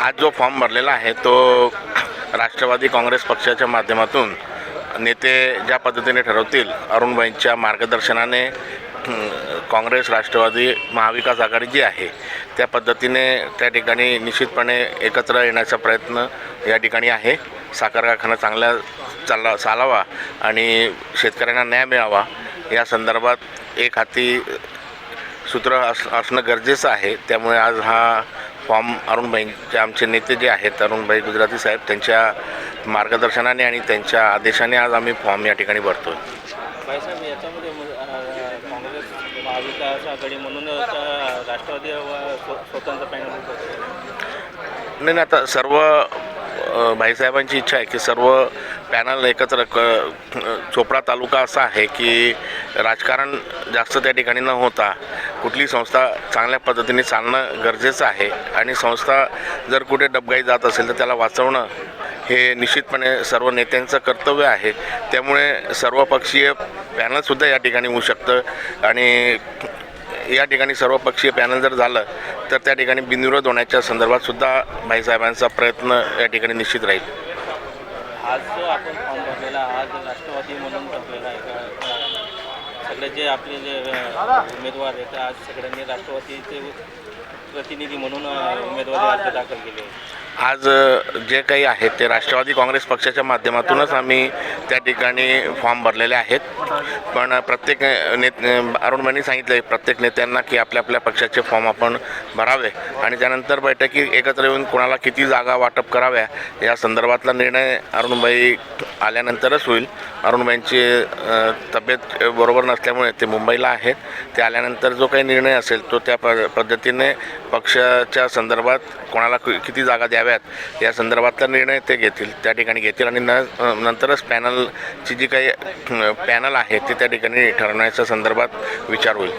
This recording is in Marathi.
आज जो फॉर्म भरलेला आहे तो राष्ट्रवादी काँग्रेस पक्षाच्या माध्यमातून नेते ज्या पद्धतीने ठरवतील अरुणबाईंच्या मार्गदर्शनाने काँग्रेस राष्ट्रवादी महाविकास आघाडी जी आहे त्या पद्धतीने त्या ठिकाणी निश्चितपणे एकत्र येण्याचा प्रयत्न या ठिकाणी आहे. साखर कारखाना चांगला चालला चालावा आणि शेतकऱ्यांना न्याय मिळावा. या संदर्भात एक हाती सूत्र अस असणं गरजेचं आहे. त्यामुळे आज हा फॉर्म अरुणभाईंचे आमचे नेते जे आहेत अरुणभाई गुजराती साहेब त्यांच्या मार्गदर्शनाने आणि त्यांच्या आदेशाने आज आम्ही फॉर्म या ठिकाणी भरतो बाईसाहेब याच्यामध्ये काँग्रेस महाविकास आघाडी राष्ट्रवादी स्वतंत्र पॅनल. नाही नाही, आता सर्व भाईसाहेबांची इच्छा आहे की सर्व पॅनल एकत्र क चोपडा तालुका असा आहे की राजकारण जास्त त्या ठिकाणी न होता कुठली संस्था चांगल्या पद्धतीने चालणं गरजेचं आहे आणि संस्था जर कुठे डबगाई जात असेल तर त्याला वाचवणं हे निश्चितपणे सर्व नेत्यांचं कर्तव्य आहे. त्यामुळे सर्वपक्षीय पॅनलसुद्धा या ठिकाणी होऊ शकतं आणि या ठिकाणी सर्वपक्षीय पॅनल जर झालं तर त्या ठिकाणी बिनविरोध होण्याच्या संदर्भात सुद्धा भाईसाहेबांचा प्रयत्न या ठिकाणी निश्चित राहील. आज जो आपण फॉर्म भरलेला आज राष्ट्रवादी म्हणून भरलेला आहे सगळे जे आपले जे उमेदवार आहेत आज सगळ्यांनी राष्ट्रवादीचे प्रतिनिधी म्हणून उमेदवारी अर्ज दाखल केले. आज जे काही आहे ते राष्ट्रवादी काँग्रेस पक्षाच्या माध्यमातूनच आम्ही त्या ठिकाणी फॉर्म भरलेले आहेत. पण प्रत्येक नेत अरुणबाईंनी सांगितलं आहे प्रत्येक नेत्यांना की आपल्या आपल्या पक्षाचे फॉर्म आपण भरावे. आणि त्यानंतर बैठकी एकत्र येऊन कोणाला किती जागा वाटप कराव्या या संदर्भातला निर्णय अरुणबाई आल्यानंतरच होईल. अरुणबाईंची तब्येत बरोबर नसल्यामुळे ते मुंबईला आहेत. ते आल्यानंतर जो काही निर्णय असेल तो त्या प पद्धतीने पक्षाच्या संदर्भात कोणाला किती जागा द्याव्यात या संदर्भातला निर्णय ते घेतील त्या ठिकाणी घेतील. आणि न नंतरच पॅनल पॅनलची जी काही पॅनल आहे ती त्या ठिकाणी ठरवण्याच्या संदर्भात विचार होईल.